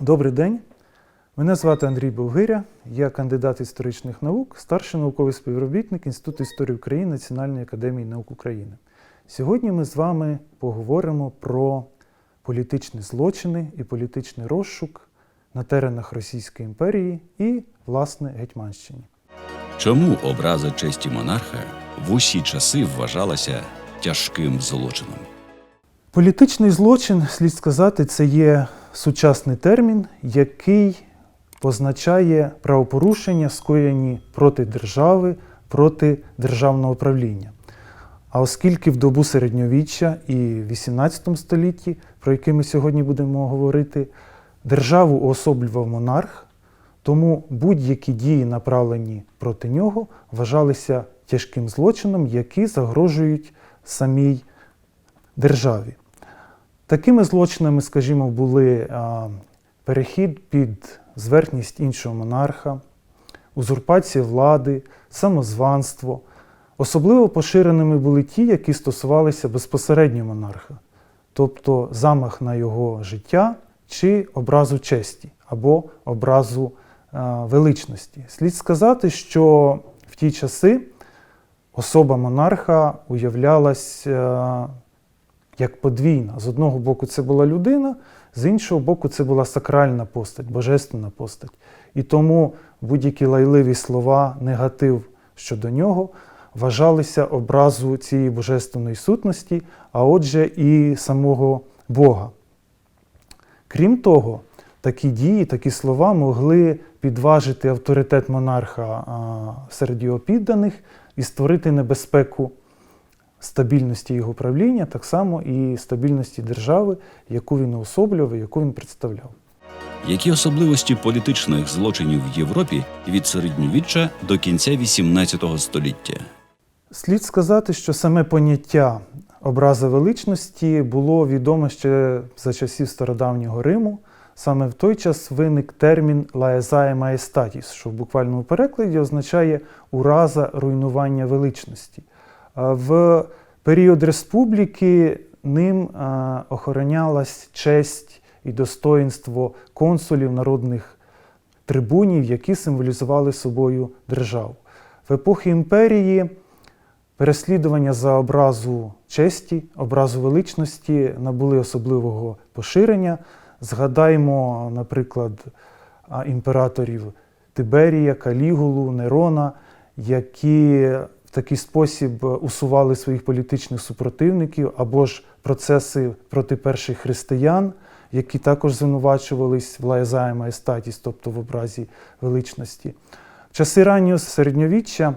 Добрий день. Мене звати Андрій Болгиря, я кандидат історичних наук, старший науковий співробітник Інституту історії України Національної академії наук України. Сьогодні ми з вами поговоримо про політичні злочини і політичний розшук на теренах Російської імперії і, власне, Гетьманщині. Чому образа честі монарха в усі часи вважалася тяжким злочином? Політичний злочин, слід сказати, це є сучасний термін, який позначає правопорушення, скоєні проти держави, проти державного правління. А оскільки в добу середньовіччя і в 18 столітті, про яке ми сьогодні будемо говорити, державу уособлював монарх, тому будь-які дії, направлені проти нього, вважалися тяжким злочином, які загрожують самій державі. Такими злочинами, скажімо, були перехід під зверхність іншого монарха, узурпація влади, самозванство. Особливо поширеними були ті, які стосувалися безпосередньо монарха, тобто замах на його життя чи образу честі або образу величності. Слід сказати, що в ті часи особа монарха уявлялась як подвійна. З одного боку, це була людина, з іншого боку, це була сакральна постать, божественна постать. І тому будь-які лайливі слова, негатив щодо нього вважалися образу цієї божественної сутності, а отже, і самого Бога. Крім того, такі дії, такі слова могли підважити авторитет монарха серед його підданих і створити небезпеку стабільності його правління, так само і стабільності держави, яку він уособлював, і яку він представляв. Які особливості політичних злочинів в Європі від середньовіччя до кінця XVIII століття? Слід сказати, що саме поняття образа величності було відоме ще за часів стародавнього Риму. Саме в той час виник термін «laesae maestatis», що в буквальному перекладі означає ураза руйнування величності. В період республіки ним охоронялась честь і достоїнство консулів народних трибунів, які символізували собою державу. В епохи імперії переслідування за образу честі, образу величності набули особливого поширення. Згадаймо, наприклад, імператорів Тиберія, Калігулу, Нерона, які такий спосіб усували своїх політичних супротивників, або ж процеси проти перших християн, які також звинувачувались в лаезаї маєстатіс, тобто в образі величності. В часи раннього середньовіччя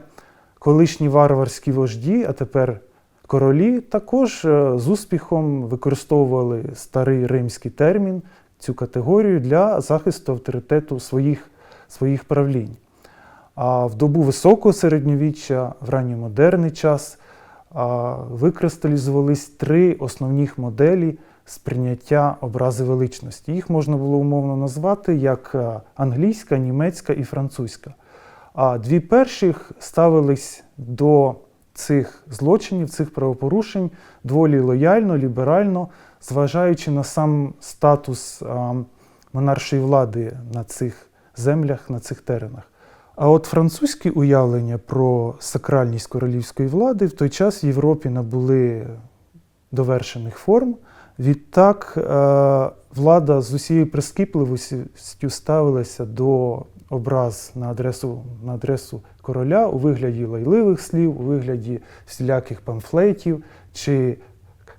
колишні варварські вожді, а тепер королі, також е, з успіхом використовували старий римський термін, цю категорію для захисту авторитету своїх, своїх правлінь. А в добу високого середньовіччя, в ранньомодерний час, викристалізувались три основних моделі сприйняття образи величності. Їх можна було умовно назвати як е, англійська, німецька і французька. А дві перших ставились до цих злочинів, цих правопорушень доволі лояльно, ліберально, зважаючи на сам статус монаршої влади на цих землях, на цих теренах. А от французькі уявлення про сакральність королівської влади в той час в Європі набули довершених форм. Відтак е, влада з усією прискіпливістю ставилася до образ на адресу, на адресу короля у вигляді лайливих слів, у вигляді всіляких памфлетів чи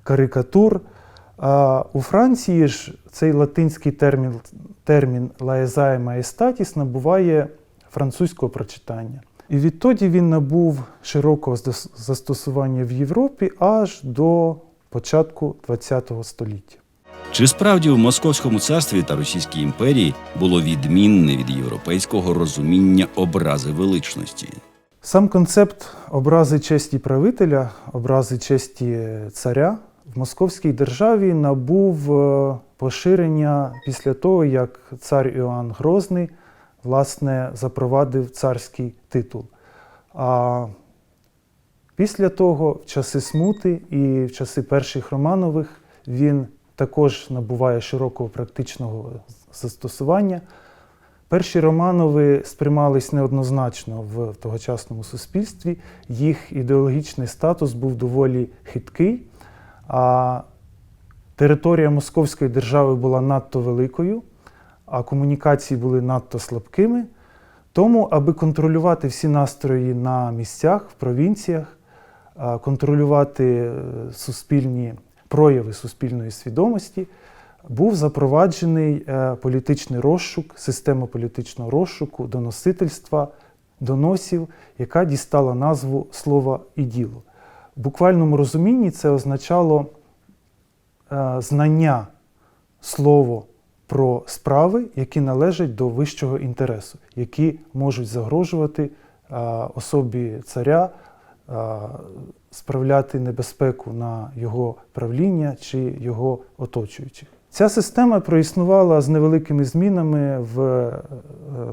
карикатур. А у Франції ж цей латинський термін, термін «laesae maestatis» набуває французького прочитання. І відтоді він набув широкого застосування в Європі аж до початку ХХ століття. Чи справді в Московському царстві та Російській імперії було відмінне від європейського розуміння образи величності? Сам концепт образи честі правителя, образи честі царя в Московській державі набув е, поширення після того, як цар Іоанн Грозний власне запровадив царський титул. А після того, в часи смути і в часи перших Романових, він також набуває широкого практичного застосування. Перші Романови сприймались неоднозначно в тогочасному суспільстві. Їх ідеологічний статус був доволі хиткий, а територія Московської держави була надто великою, а комунікації були надто слабкими. Тому, аби контролювати всі настрої на місцях, в провінціях, контролювати е, суспільні прояви суспільної свідомості, був запроваджений е, політичний розшук, система політичного розшуку, доносительства, доносів, яка дістала назву слова і діло. В буквальному розумінні це означало е, знання слово про справи, які належать до вищого інтересу, які можуть загрожувати е, особі царя, е, справляти небезпеку на його правління чи його оточуючих. Ця система проіснувала з невеликими змінами в е,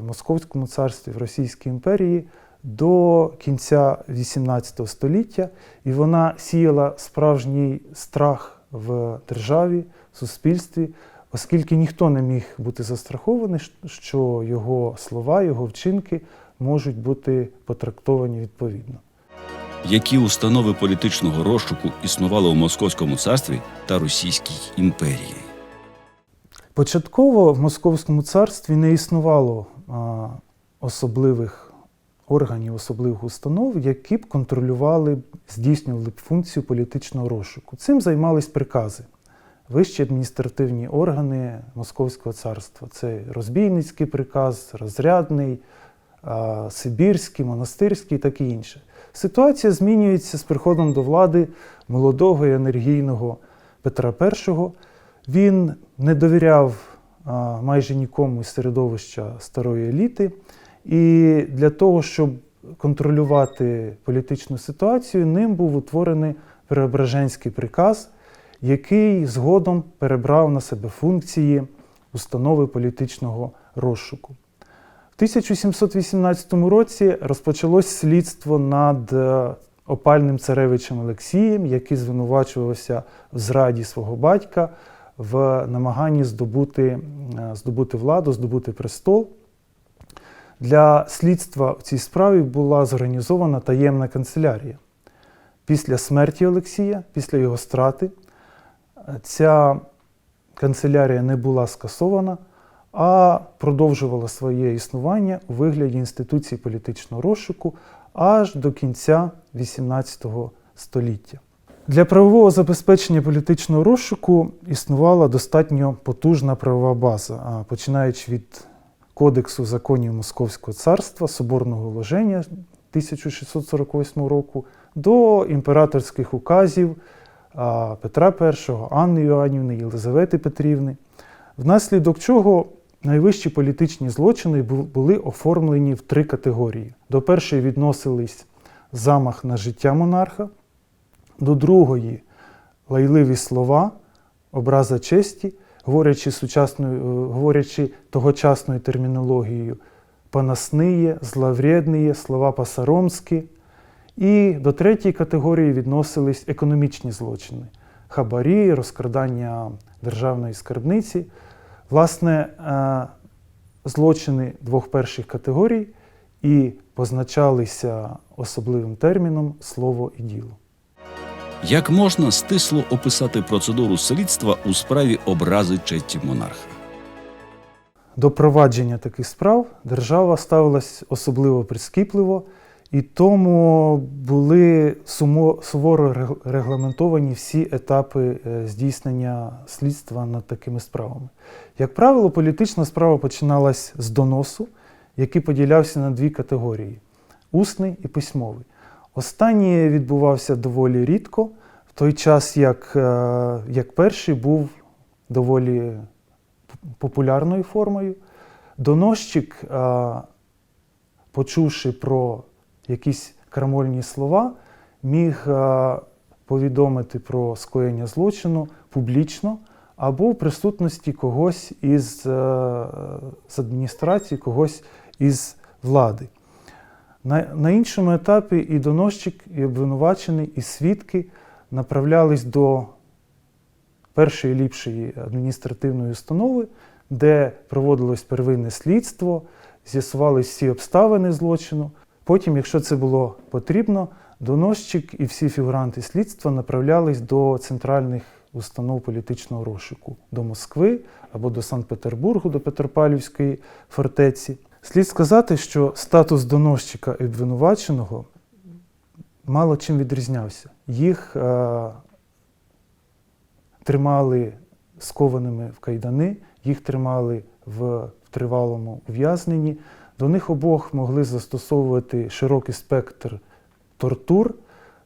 Московському царстві, в Російській імперії до кінця XVIII століття, і вона сіяла справжній страх в державі, в суспільстві, оскільки ніхто не міг бути застрахований, що його слова, його вчинки можуть бути потрактовані відповідно. Які установи політичного розшуку існували у Московському царстві та Російській імперії? Початково в Московському царстві не існувало а, особливих органів, особливих установ, які б контролювали, здійснювали б функцію політичного розшуку. Цим займались прикази. Вищі адміністративні органи Московського царства. Це розбійницький приказ, розрядний, Сибірський, монастирський, і інше. Ситуація змінюється з приходом до влади молодого і енергійного Петра І. Він не довіряв майже нікому із середовища старої еліти, і для того, щоб контролювати політичну ситуацію, ним був утворений Преображенський приказ, який згодом перебрав на себе функції установи політичного розшуку. В 1718 році розпочалось слідство над е, опальним царевичем Олексієм, який звинувачувався в зраді свого батька в намаганні здобути, е, здобути владу, здобути престол. Для слідства в цій справі була зорганізована таємна канцелярія. Після смерті Олексія, після його страти, ця канцелярія не була скасована, а продовжувала своє існування у вигляді інституції політичного розшуку аж до кінця XVIII століття. Для правового забезпечення політичного розшуку існувала достатньо потужна правова база, починаючи від Кодексу законів Московського царства, Соборного вложення 1648 року до імператорських указів Петра І, Анни Іоаннівни, Єлизавети Петрівни, внаслідок чого найвищі політичні злочини були оформлені в три категорії. До першої відносились замах на життя монарха, до другої лайливі слова, образа честі, говорячи, сучасною, е, говорячи тогочасною термінологією, панасниє, зловредніє, слова пасаромські. І до третьої категорії відносились економічні злочини хабарі, розкрадання державної скарбниці. Власне, е, злочини двох перших категорій і позначалися особливим терміном слово і діло. Як можна стисло описати процедуру слідства у справі образи честі монарха? До провадження таких справ держава ставилась особливо прискіпливо, і тому були суворо регламентовані всі етапи е, здійснення слідства над такими справами. Як правило, політична справа починалась з доносу, який поділявся на дві категорії усний і письмовий. Останній відбувався доволі рідко, в той час як, е, як перший був доволі популярною формою. Доносчик, е, почувши про якісь крамольні слова, міг е, повідомити про скоєння злочину публічно або в присутності когось із е, з адміністрації, когось із влади. На, на іншому етапі і доносчик, і обвинувачений, і свідки направлялись до першої ліпшої адміністративної установи, де проводилось первинне слідство, з'ясувались всі обставини злочину. Потім, якщо це було потрібно, доносчик і всі фігуранти слідства направлялись до центральних установ політичного розшуку до Москви або до Санкт-Петербургу, до Петропавлівської фортеці. Слід сказати, що статус доносчика і обвинуваченого мало чим відрізнявся. Їх е, тримали скованими в кайдани, їх тримали в тривалому ув'язненні. До них обох могли застосовувати широкий спектр тортур,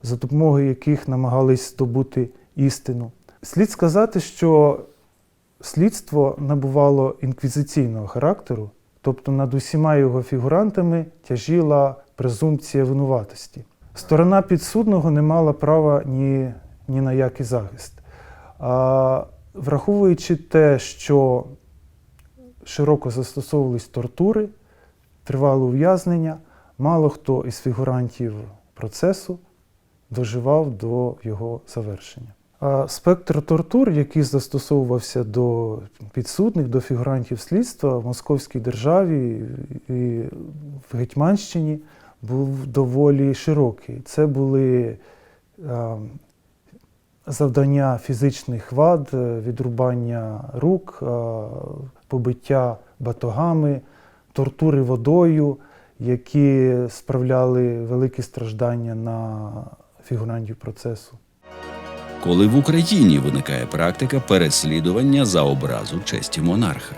за допомогою яких намагались здобути істину. Слід сказати, що слідство набувало інквізиційного характеру, тобто над усіма його фігурантами тяжіла презумпція винуватості. Сторона підсудного не мала права ні, ні на який захист. А, враховуючи те, що широко застосовувались тортури, тривале ув'язнення, мало хто із фігурантів процесу доживав до його завершення. А спектр тортур, який застосовувався до підсудних, до фігурантів слідства в Московській державі і в Гетьманщині, був доволі широкий. Це були е, завдання фізичних вад, е, відрубання рук, е, побиття батогами, тортури водою, які справляли великі страждання на фігурантів процесу. Коли в Україні виникає практика переслідування за образу честі монарха.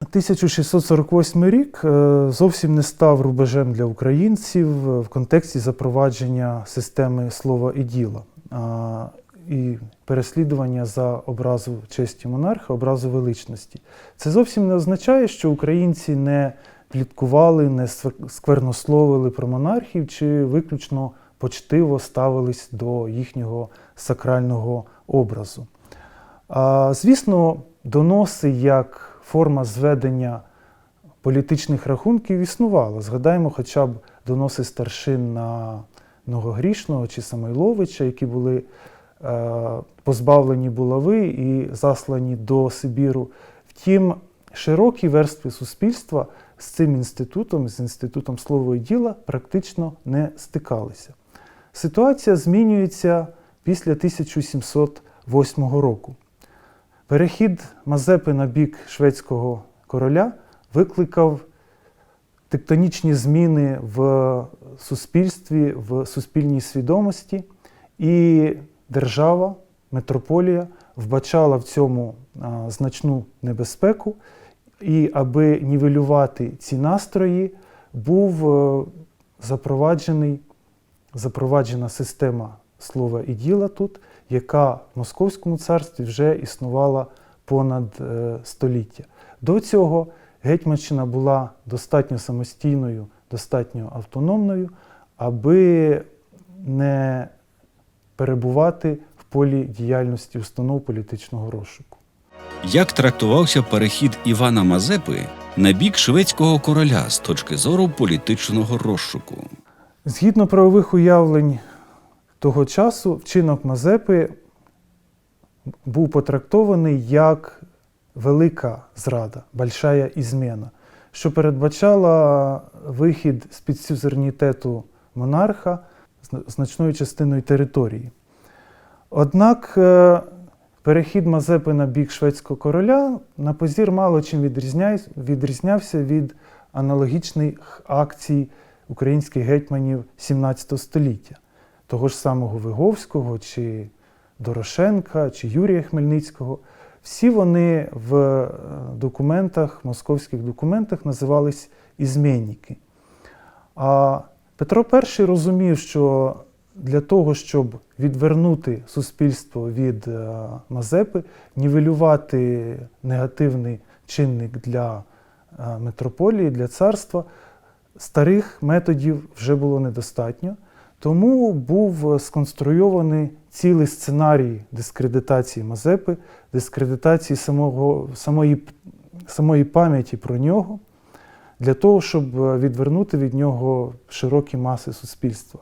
1648 рік е, зовсім не став рубежем для українців в контексті запровадження системи слова і діла і переслідування за образу честі монарха, образу величності. Це зовсім не означає, що українці не пліткували, не сквернословили про монархів чи виключно почтиво ставились до їхнього сакрального образу. Звісно, доноси як форма зведення політичних рахунків існувала. Згадаємо хоча б доноси старшин на Многогрішного чи Самойловича, які були е, позбавлені булави і заслані до Сибіру. Втім, широкі верстви суспільства з цим інститутом, з інститутом слова і діла, практично не стикалися. Ситуація змінюється після 1708 року. Перехід Мазепи на бік шведського короля викликав тектонічні зміни в суспільстві, в суспільній свідомості, і держава, метрополія вбачала в цьому значну небезпеку. І аби нівелювати ці настрої, був е, запроваджений, запроваджена система слова і діла тут, яка в Московському царстві вже існувала понад е, століття. До цього Гетьманщина була достатньо самостійною, достатньо автономною, аби не перебувати в полі діяльності установ політичного розшуку. Як трактувався перехід Івана Мазепи на бік шведського короля з точки зору політичного розшуку? Згідно правових уявлень того часу, вчинок Мазепи був потрактований як велика зрада, большая ізмена, що передбачала вихід з під сюзернітету монарха значною частиною території. Однак е, перехід Мазепи на бік шведського короля на позір мало чим відрізнявся від аналогічних акцій українських гетьманів 17 століття, того ж самого Виговського, чи Дорошенка, чи Юрія Хмельницького. Всі вони в е, документах, московських документах називались ізменники. А Петро І розумів, що для того, щоб відвернути суспільство від е, Мазепи, нівелювати негативний чинник для е, метрополії, для царства, старих методів вже було недостатньо. Тому був сконструйований цілий сценарій дискредитації Мазепи, дискредитації самого, самої, самої пам'яті про нього, для того, щоб е, відвернути від нього широкі маси суспільства.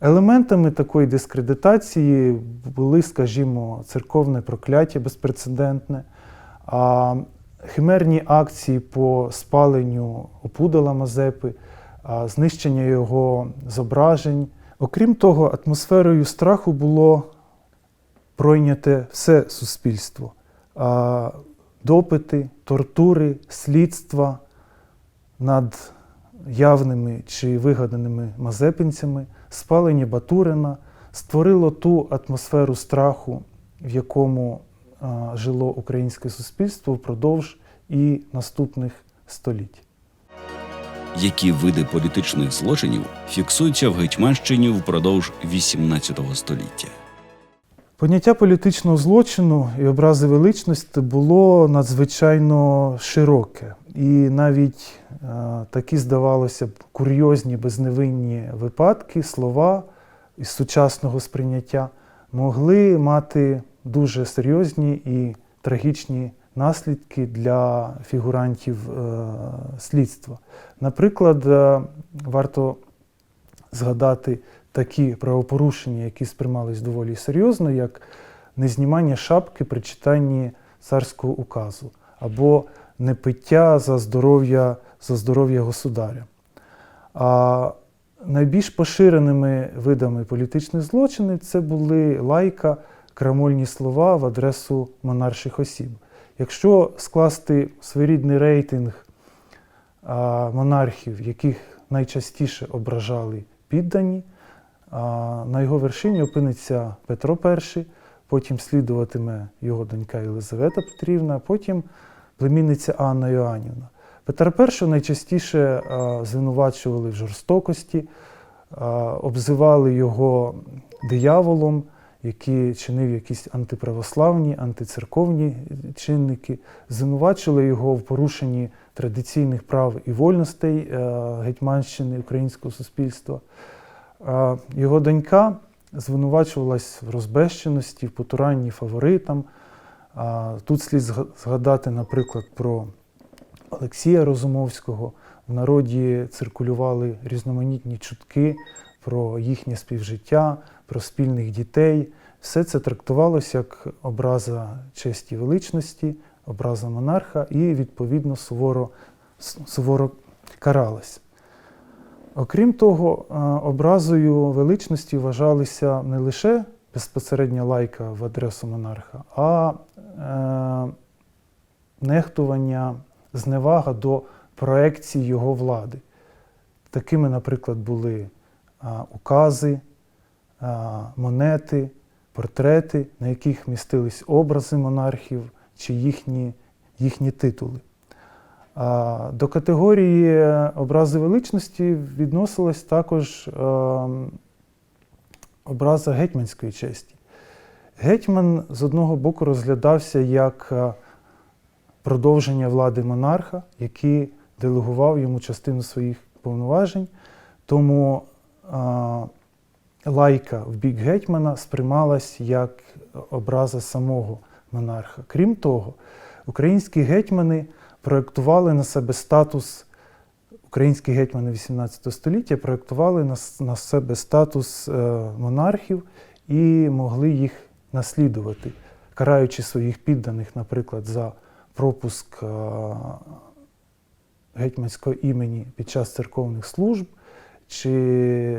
Елементами такої дискредитації були, скажімо, церковне прокляття безпрецедентне, химерні акції по спаленню опудала Мазепи, знищення його зображень. Окрім того, атмосферою страху було пройняте все суспільство. Допити, тортури, слідства над явними чи вигаданими мазепинцями, спалення Батурина створило ту атмосферу страху, в якому а, жило українське суспільство впродовж і наступних століть. Які види політичних злочинів фіксуються в Гетьманщині впродовж XVIII століття? Поняття політичного злочину і образи величності було надзвичайно широке. І навіть е, такі, здавалося б, курйозні, безневинні випадки, слова із сучасного сприйняття могли мати дуже серйозні і трагічні наслідки для фігурантів е, слідства. Наприклад, е, варто згадати такі правопорушення, які сприймались доволі серйозно, як незнімання шапки при читанні царського указу або непиття за здоров'я за здоров'я государя. А найбільш поширеними видами політичних злочинів це були лайка, крамольні слова в адресу монарших осіб. Якщо скласти своєрідний рейтинг монархів, яких найчастіше ображали піддані, на його вершині опиниться Петро І, потім слідуватиме його донька Єлизавета Петрівна, потім племінниця Анна Йоанівна. Петра І найчастіше звинувачували в жорстокості, обзивали його дияволом, який чинив якісь антиправославні, антицерковні чинники, звинувачували його в порушенні традиційних прав і вольностей е, Гетьманщини українського суспільства. Його донька звинувачувалась в розбещеності, в потуранні фаворитам. Тут слід згадати, наприклад, про Олексія Розумовського. В народі циркулювали різноманітні чутки про їхнє співжиття, про спільних дітей. Все це трактувалося як образа честі величності, образа монарха і, відповідно, суворо, суворо каралось. Окрім того, е, образою величності вважалися не лише безпосередня лайка в адресу монарха, а е, нехтування, зневага до проекції його влади. Такими, наприклад, були а, укази, а, монети, портрети, на яких містились образи монархів чи їхні, їхні титули. До категорії образи величності відносилась також образа гетьманської честі. Гетьман з одного боку розглядався як продовження влади монарха, який делегував йому частину своїх повноважень. Тому лайка в бік гетьмана сприймалась як образа самого монарха. Крім того, українські гетьмани проєктували на себе статус, українські гетьмани XVIII століття проєктували на, на себе статус е, монархів і могли їх наслідувати, караючи своїх підданих, наприклад, за пропуск е, гетьманського імені під час церковних служб чи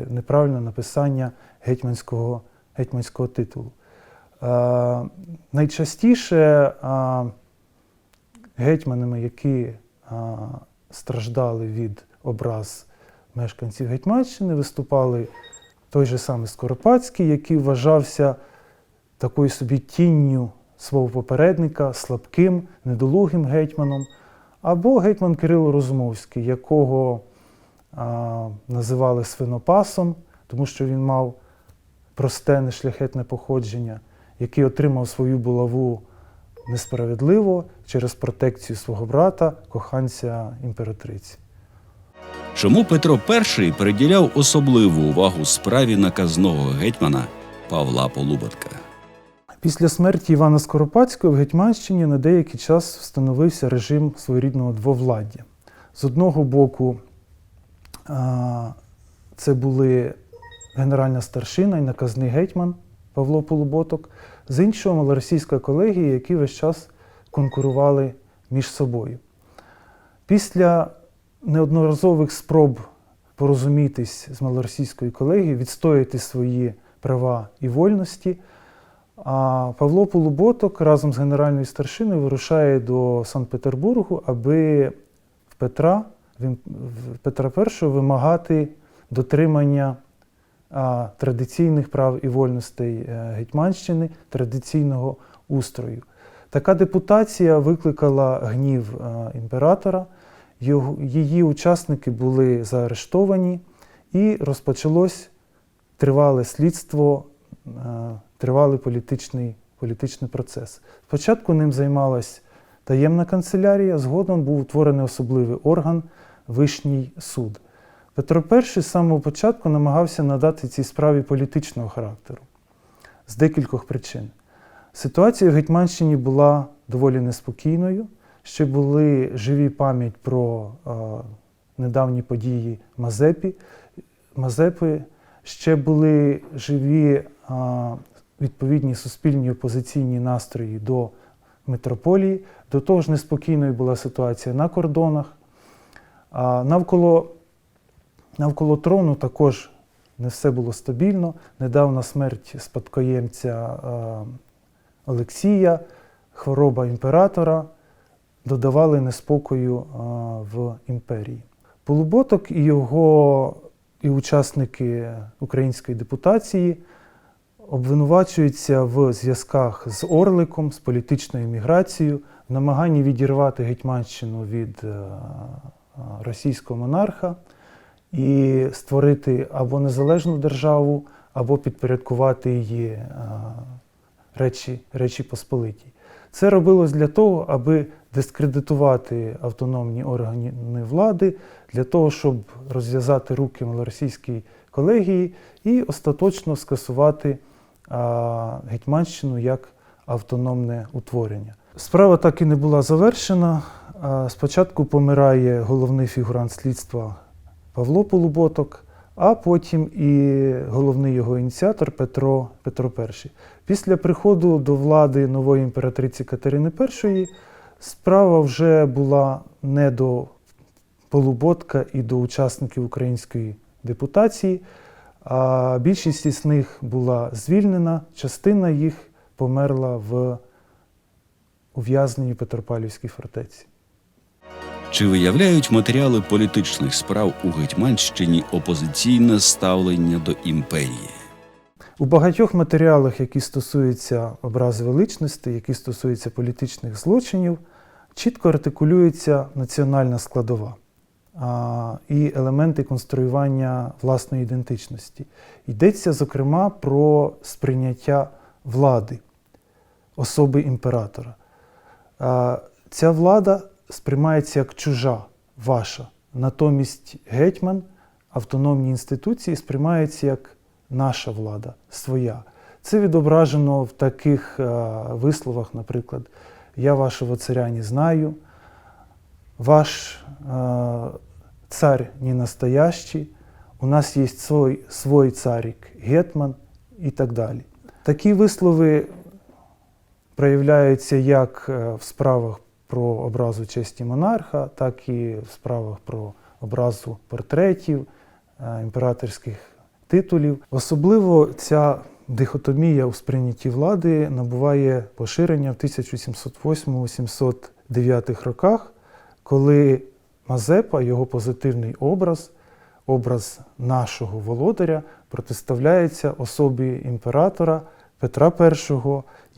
неправильне написання гетьманського, гетьманського титулу. Е, найчастіше е, гетьманами, які е, страждали від образ мешканців Гетьманщини, виступали той же самий Скоропадський, який вважався такою собі тінню свого попередника, слабким, недолугим гетьманом, або гетьман Кирило Розумовський, якого а, називали свинопасом, тому що він мав просте, нешляхетне походження, який отримав свою булаву несправедливо через протекцію свого брата, коханця імператриці. Чому Петро І приділяв особливу увагу справі наказного гетьмана Павла Полуботка? Після смерті Івана Скоропадського в Гетьманщині на деякий час встановився режим своєрідного двовладдя. З одного боку, це були генеральна старшина і наказний гетьман Павло Полуботок, з іншого малоросійська колегія, які весь час конкурували між собою. Після неодноразових спроб порозумітись з малоросійською колегією, відстояти свої права і вольності, а Павло Полуботок разом з генеральною старшиною вирушає до Санкт-Петербургу, аби в Петра, в Петра І вимагати дотримання традиційних прав і вольностей е, Гетьманщини, традиційного устрою. Така депутація викликала гнів е, імператора. Її учасники були заарештовані, і розпочалось тривале слідство, е, тривалий політичний, політичний процес. Спочатку ним займалась таємна канцелярія, згодом був утворений особливий орган Вишній суд. Петро І з самого початку намагався надати цій справі політичного характеру з декількох причин. Ситуація в Гетьманщині була доволі неспокійною. Ще були живі пам'ять про е, недавні події Мазепі, Мазепи, ще були живі е, відповідні суспільні опозиційні настрої до митрополії. До того ж, неспокійною була ситуація на кордонах. Навколо, навколо трону також не все було стабільно. Недавна смерть спадкоємця е, Олексія, хвороба імператора додавали неспокою а, в імперії. Полуботок і його і учасники української депутації обвинувачуються в зв'язках з Орликом, з політичною міграцією, в намаганні відірвати Гетьманщину від е, російського монарха і створити або незалежну державу, або підпорядкувати її речі, речі Посполитій. Це робилось для того, аби дискредитувати автономні органи влади, для того, щоб розв'язати руки малоросійській колегії і остаточно скасувати Гетьманщину як автономне утворення. Справа так і не була завершена. Спочатку помирає головний фігурант слідства Павло Полуботок, а потім і головний його ініціатор Петро, Петро І. Після приходу до влади нової імператриці Катерини І справа вже була не до Полуботка і до учасників української депутації, а більшість із них була звільнена, частина їх померла в ув'язненні Петропавлівській фортеці. Чи виявляють матеріали політичних справ у Гетьманщині опозиційне ставлення до імперії? У багатьох матеріалах, які стосуються образи величності, які стосуються політичних злочинів, чітко артикулюється національна складова а, і елементи конструювання власної ідентичності. Йдеться, зокрема, про сприйняття влади, особи імператора. А, Ця влада сприймається як чужа, ваша. Натомість гетьман, автономні інституції сприймаються як наша влада, своя. Це відображено в таких е, висловах, наприклад, Я вашого царя не знаю, ваш е, царь не настоящий, у нас є свой, свой царик, гетман і так далі. Такі вислови проявляються як е, в справах про образу честі монарха, так і в справах про образу портретів, е, імператорських титулів. Особливо ця дихотомія у сприйнятті влади набуває поширення в 1708-809 роках, коли Мазепа, його позитивний образ, образ нашого володаря, протиставляється особі імператора Петра І,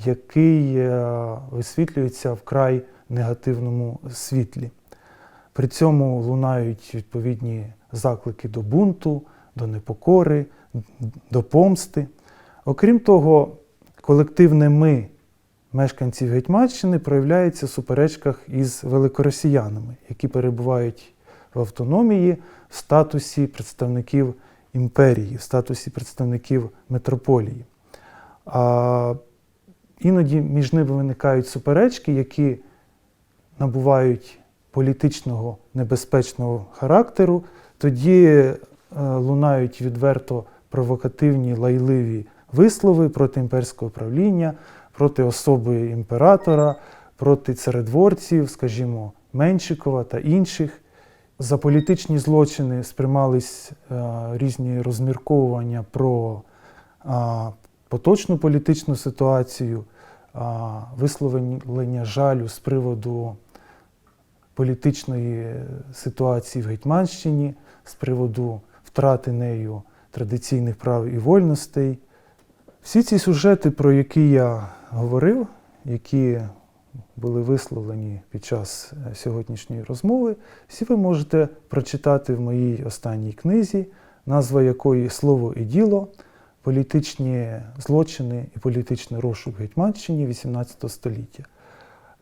який е, висвітлюється вкрай негативному світлі. При цьому лунають відповідні заклики до бунту, до непокори, до помсти. Окрім того, колективне ми мешканців Гетьманщини проявляється в суперечках із великоросіянами, які перебувають в автономії в статусі представників імперії, в статусі представників метрополії. А іноді між ними виникають суперечки, які набувають політичного небезпечного характеру, тоді е, лунають відверто провокативні лайливі вислови проти імперського правління, проти особи імператора, проти царедворців, скажімо, Меншикова та інших. За політичні злочини сприймались е, різні розмірковування про поточну політичну ситуацію, висловлення жалю з приводу політичної ситуації в Гетьманщині, з приводу втрати нею традиційних прав і вольностей. Всі ці сюжети, про які я говорив, які були висловлені під час сьогоднішньої розмови, всі ви можете прочитати в моїй останній книзі, назва якої Слово і діло, політичні злочини і політичний розшук Гетьманщині XVIII століття.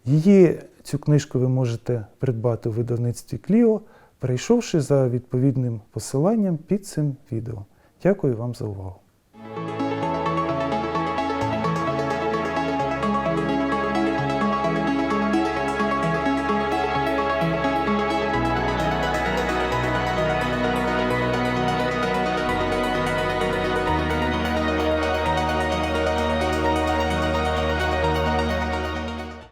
Її цю книжку ви можете придбати у видавництві Кліо, перейшовши за відповідним посиланням під цим відео. Дякую вам за увагу.